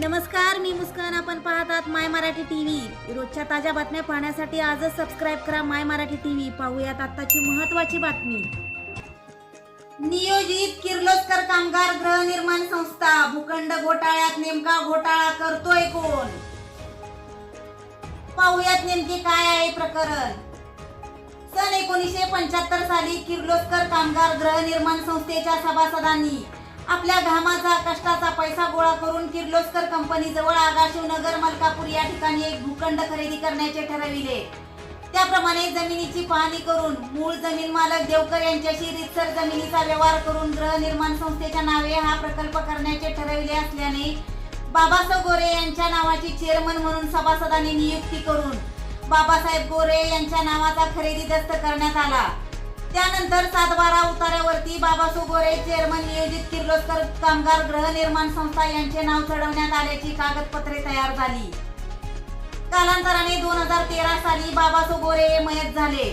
नमस्कार मी मुस्कान. आपण पाहतात माय मराठी टीव्ही रोजच्या ताज्या बातम्या पाहण्यासाठी आजच सबस्क्राईब करा माय मराठी टीव्ही पाहूयात आताची महत्वाची बातमी. नियोजित किर्लोस्कर कामगार गृहनिर्माण संस्था भूखंड घोटाळ्यात नेमका घोटाळा करतोय कोण? पाहूयात नेमके काय आहे प्रकरण. सन एकोणीसशे पंच्याहत्तर साली किर्लोस्कर कामगार गृहनिर्माण संस्थेच्या सभासदांनी आपल्या घामाचा कष्टाचा पैसा गोळा करून किर्लोस्कर कंपनी जवळ आगाशिवनगर मलकापूर या ठिकाणी एक भूखंड खरेदी करण्याचे ठरविले. त्याप्रमाणे जमिनीची पाहणी करून मूळ जमीन मालक देवकर यांच्याशी रितसर जमिनीचा व्यवहार करून गृहनिर्माण संस्थेच्या नावे हा प्रकल्प करण्याचे ठरविले असल्याने बाबासाहेब गोरे यांच्या नावाची चेअरमन म्हणून सभासदांनी नियुक्ती करून बाबासाहेब गोरे यांच्या नावाचा खरेदी दस्त करण्यात आला. त्यानंतर सातबारा उतार्यावरती बाबा सुगोरे चेअरमन नियोजित किर्लोस्कर कामगार गृहनिर्माण संस्था यांचे नाव चढवण्यात आल्याची कागदपत्रे तयार झाली. कालांतराने दोन हजार तेरा साली बाबा सोगोरे हे मयत झाले.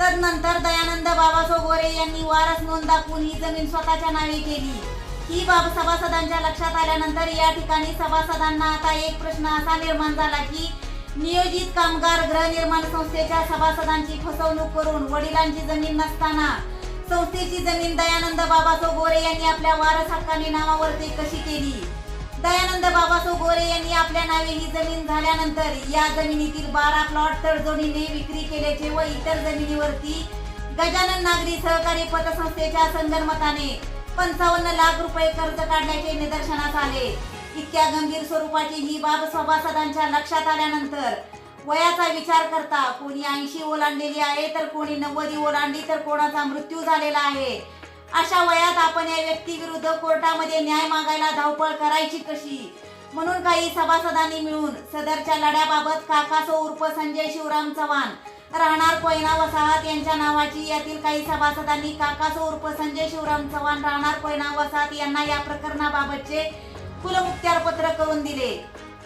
तदनंतर दयानंद बाबा सोगोरे यांनी वारस नोंद दाखवून ही जमीन स्वतःच्या नावे केली. ही बाब सभासदांच्या लक्षात आल्यानंतर या ठिकाणी सभासदांना आता एक प्रश्न असा निर्माण झाला की नियोजित कामगार गृहनिर्माण संस्थेच्या सभासदांची फसवणूक करून वडिलांची जमीन नसताना संस्थेची जमीन दयानंद बाबासो गोरे यांनी आपल्या वारस हक्काने नावावरती कशी केली? दयानंद बाबासो गोरे यांनी आपल्या नावे ही जमीन झाल्यानंतर या जमिनीतील बारा प्लॉट तडजोडीने विक्री केल्याचे व इतर जमिनीवरती गजानन नागरी सहकारी पतसंस्थेच्या संगणमताने पंचावन्न लाख रुपये कर्ज काढल्याचे निदर्शनास आले. इतक्या गंभीर स्वरूपाची ही बाब सभासदांच्या लक्षात आल्यानंतर वयाचा विचार करता कोणी ऐंशी ओलांडलेली आहे तर कोणी नव्वदी ओलांडली तर कोणाचा मृत्यू झालेला आहे? अशा वयात आपण या व्यक्तीविरुद्ध कोर्टामध्ये न्याय मागायला धावपळ करायची कशी? म्हणून काही सभासदांनी मिळून सदरच्या लढ्याबाबत काकासो उर्फ संजय शिवराम चव्हाण राहणार कोयना वसाहत यांच्या नावाची यातील काही सभासदांनी काकासो उर्फ संजय शिवराम चव्हाण राहणार कोयना वसाहत यांना या प्रकरणाबाबतचे कुलमुक्त्यार पत्र करून दिले.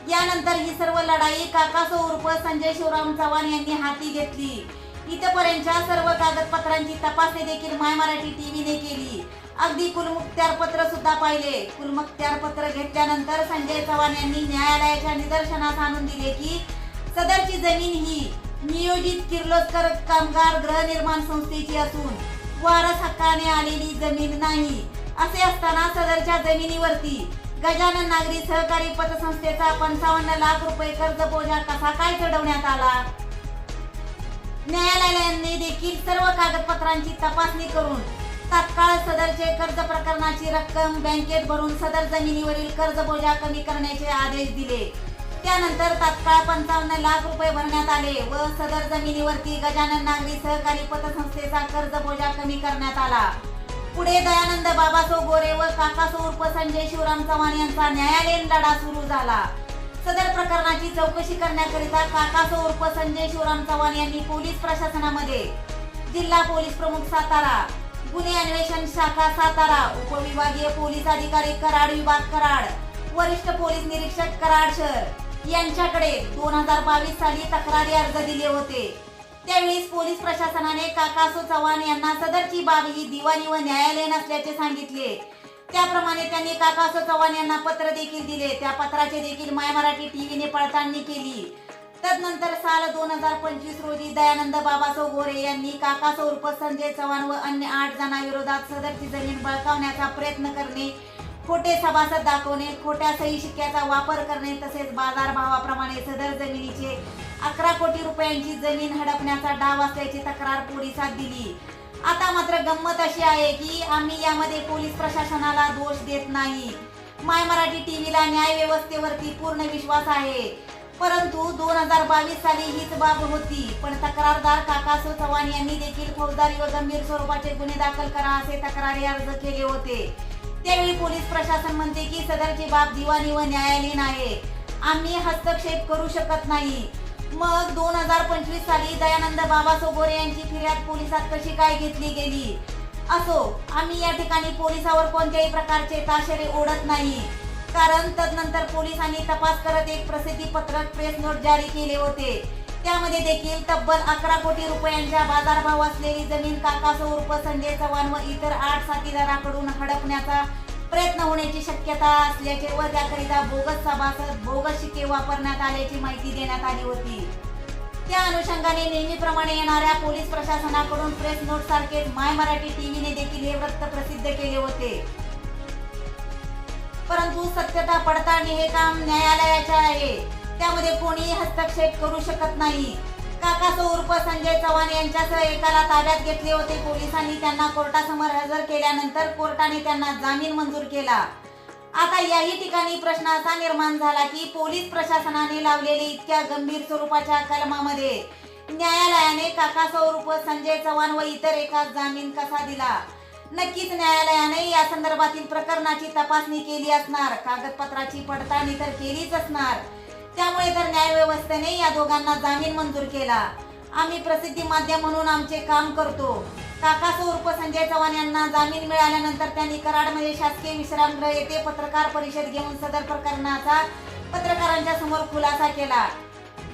यानंतर ही सर्व लढाई काकासो उर्फ संजय शिवराम चव्हाण यांनी हाती घेतली. इथपर्यंतच्या सर्व कागदपत्रांची तपासणी देखील माय मराठी टीव्हीने केली. अगदी कुलमुक्त्यार पत्र सुद्धा पाहिले. कुलमुक्त्यार पत्र घेतल्यानंतर संजय चव्हाण यांनी न्यायालयाच्या निदर्शनास आणून दिले की सदरची जमीन ही नियोजित किर्लोस्कर कामगार गृहनिर्माण संस्थेची असून वारस हक्काने आलेली जमीन नाही. असे असताना सदरच्या जमिनीवरती गजानन नागरी सहकारी पतसंस्थेचा पंचावन्न लाख रुपये कर्ज बोजा कसा काय चढवण्यात आला. न्यायालयाने देखील सर्व कागदपत्रांची तपासणी करून तात्काळ सदरचे कर्ज प्रकरणाची रक्कम बँकेत भरून सदर जमिनीवरील कर्ज बोजा कमी करण्याचे आदेश दिले. त्यानंतर तात्काळ पंचावन्न लाख रुपये भरण्यात आले व सदर जमिनीवरती गजानन नागरी सहकारी पतसंस्थेचा कर्ज बोजा कमी करण्यात आला. पुढे दयानंद बाबासो गोरे व काकासो उर्फ संजय शिवराम चव्हाण यांचा न्यायालयीन लढा सुरू झाला. सदर प्रकरणाची चौकशी करण्याकरिता काकासो उर्फ संजय शिवराम चव्हाण यांनी पोलीस प्रशासनामध्ये जिल्हा पोलीस प्रमुख सातारा गुन्हे अन्वेषण शाखा सातारा उपविभागीय पोलीस अधिकारी कराड विभाग कराड वरिष्ठ पोलीस निरीक्षक कराड शहर यांच्याकडे दोन हजार बावीस साली तक्रारी अर्ज दिले होते. त्यावेळीस पोलीस प्रशासनाने काकासो चव्हाण यांना सदरची बाब ही दिवाणी व न्यायालयीन असल्याचे सांगितले. त्याप्रमाणे त्यांनी काकासो चव्हाण यांना पत्र देखील दिले. त्या पत्राचे देखील माय मराठी टीव्हीने पडताळणी केली. तदनंतर साल दोन हजार पंचवीस रोजी दयानंद बाबासो गोरे यांनी काकासो उर्फ संजय चव्हाण व अन्य आठ जणांविरोधात सदरची जमीन बळकावण्याचा प्रयत्न करणे खोटे सभासद दाखवणे खोट्या सही शिक्क्याचा वापर करणे तसेच बाजारभावाप्रमाणे सदर जमिनीचे अकरा कोटी रुपयांची जमीन हडपण्याचा डाव असल्याची तक्रार पोलिसात दिली. आता मात्र गंमत अशी आहे की आम्ही यामध्ये पोलीस प्रशासनाला दोष देत नाही. माय मराठी टीव्हीला न्याय व्यवस्थेवरती पूर्ण विश्वास आहे. परंतु दोन हजार बावीस साली हीच बाब होती पण तक्रारदार काकासो चव्हाण यांनी देखील फौजदारी व गंभीर स्वरूपाचे गुन्हे दाखल करा असे तक्रारी अर्ज केले होते. त्यावेळी पोलीस प्रशासन म्हणते की सदरची बाब दिवाणी व न्यायालयीन आहे. आम्ही हस्तक्षेप करू शकत नाही. मग दोन हजार पंचवीस साली दयानंद बाबा सोगोरे यांची फिर्याद पोलिसात कशी काय घेतली गेली? असो आम्ही या ठिकाणी पोलिसावर कोणत्याही प्रकारचे ताशेरे ओढत नाही. कारण तदनंतर पोलिसांनी तपास करत एक प्रसिद्धी पत्रक प्रेस नोट जारी केले होते. त्यामध्ये देखील तब्बल अकरा कोटी रुपयांच्या बाजारभाव असलेली जमीन काकासो उर्फ संजय चव्हाण व इतर आठ साथीदाराकडून हडपण्याचा प्रयत्न होण्याची शक्यता असल्याचे व त्याकरिता बोगस सभासद बोगस शिके वापरण्यात आल्याची माहिती देण्यात आली होती. त्या अनुषंगाने नेहमीप्रमाणे येणाऱ्या पोलीस प्रशासनाकडून प्रेस नोट सारखेच माय मराठी टीव्हीने देखील हे वृत्त प्रसिद्ध केले होते. परंतु सत्यता पडताळणी हे काम न्यायालयाचे आहे. त्यामध्ये कोणीही हस्तक्षेप करू शकत नाही. काकासो उर्फ संजय चव्हाण यांच्यासह एकाला ताब्यात घेतले होते. पोलिसांनी त्यांना कोर्टासमोर हजर केल्यानंतर कोर्टाने त्यांना जामीन मंजूर केला. आता याही ठिकाणी प्रश्न असा निर्माण झाला की पोलीस प्रशासनाने लावलेले इतक्या गंभीर स्वरूपाच्या कलमामध्ये न्यायालयाने काकासो उर्फ संजय चव्हाण व इतर एका जामीन कसा दिला? नक्कीच न्यायालयाने या संदर्भातील प्रकरणाची तपासणी केली असणार. कागदपत्राची पडताळणी तर केलीच असणार. त्यामुळे तर न्यायव्यवस्थेने या दोघांना जामीन मंजूर केला. आम्ही प्रसिद्धी माध्यम म्हणून आमचे काम करतो. काकासो उर्फ संजय चव्हाण यांना जामीन मिळाल्यानंतर त्यांनी कराडमध्ये शासकीय विश्रामगृह येथे पत्रकार परिषद घेऊन सदर प्रकरणाचा पत्रकारांच्या समोर खुलासा केला.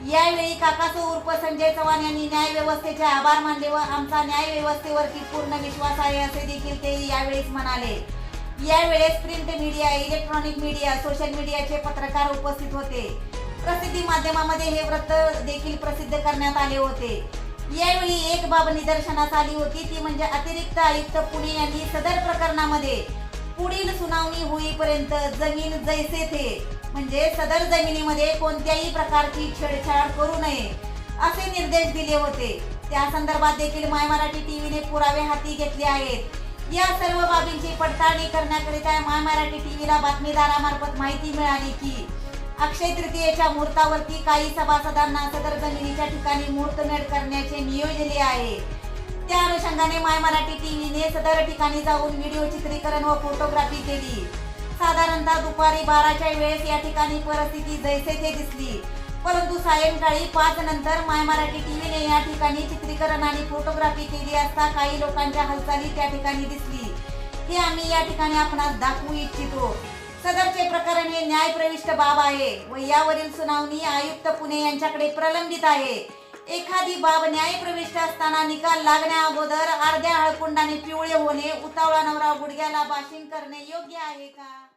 यावेळी काकासो उर्फ संजय चव्हाण यांनी न्यायव्यवस्थेचे आभार मानले व आमचा न्याय व्यवस्थेवरती पूर्ण विश्वास आहे असे देखील ते यावेळीच म्हणाले. यावेळेस print media electronic media social मीडियाचे पत्रकार उपस्थित होते. प्रसिद्धी माध्यमामध्ये हे व्रत देखील प्रसिद्ध करण्यात आले होते. यावेळी एक बाब निदर्शनास आली होती ती म्हणजे अतिरिक्त आयुक्त पुणे यांनी सदर प्रकरणामध्ये पुढील सुनावणी होईपर्यंत जमीन जैसे थे. म्हणजे सदर जमिनीमध्ये कोणत्याही प्रकारची छेडछाड करू नये असे निर्देश दिले होते. त्या संदर्भात देखील माय मराठी टीव्हीने पुरावे हाती घेतले आहेत. या सर्व बाबींची पडताळणी करण्याकरिता माय मराठी टीव्हीला बातमीदारामार्फत माहिती मिळाली की अक्षय तृतीयेच्या मुहूर्तावरती काही सभासदांना सदर जमिनीच्या ठिकाणी मुहूर्तमेढ करण्याचे नियोजले आहे. त्या अनुषंगाने माय मराठी टीव्हीने सदर ठिकाणी जाऊन व्हिडिओ चित्रीकरण व फोटोग्राफी केली. साधारणतः दुपारी बाराच्या वेळेस या ठिकाणी परिस्थिती जैसे ते दिसली. परंतु सायंकाळी पाच नंतर माय मराठी टीव्हीने या ठिकाणी चित्रीकरण आणि फोटोग्राफी केली असता काही लोकांच्या हालचाली त्या ठिकाणी दिसली. हे आम्ही या ठिकाणी आपणास दाखवू इच्छितो. सदरचे प्रकरण हे न्यायप्रविष्ट बाब आहे व यावरील सुनावणी आयुक्त पुणे यांच्याकडे प्रलंबित आहे. एखादी बाब न्यायप्रविष्ट असताना निकाल लागण्या अगोदर अर्ध्या हळकुंडाने पिवळे होणे उतावळा नवरा गुडघ्याला बाशिंग करणे योग्य आहे का?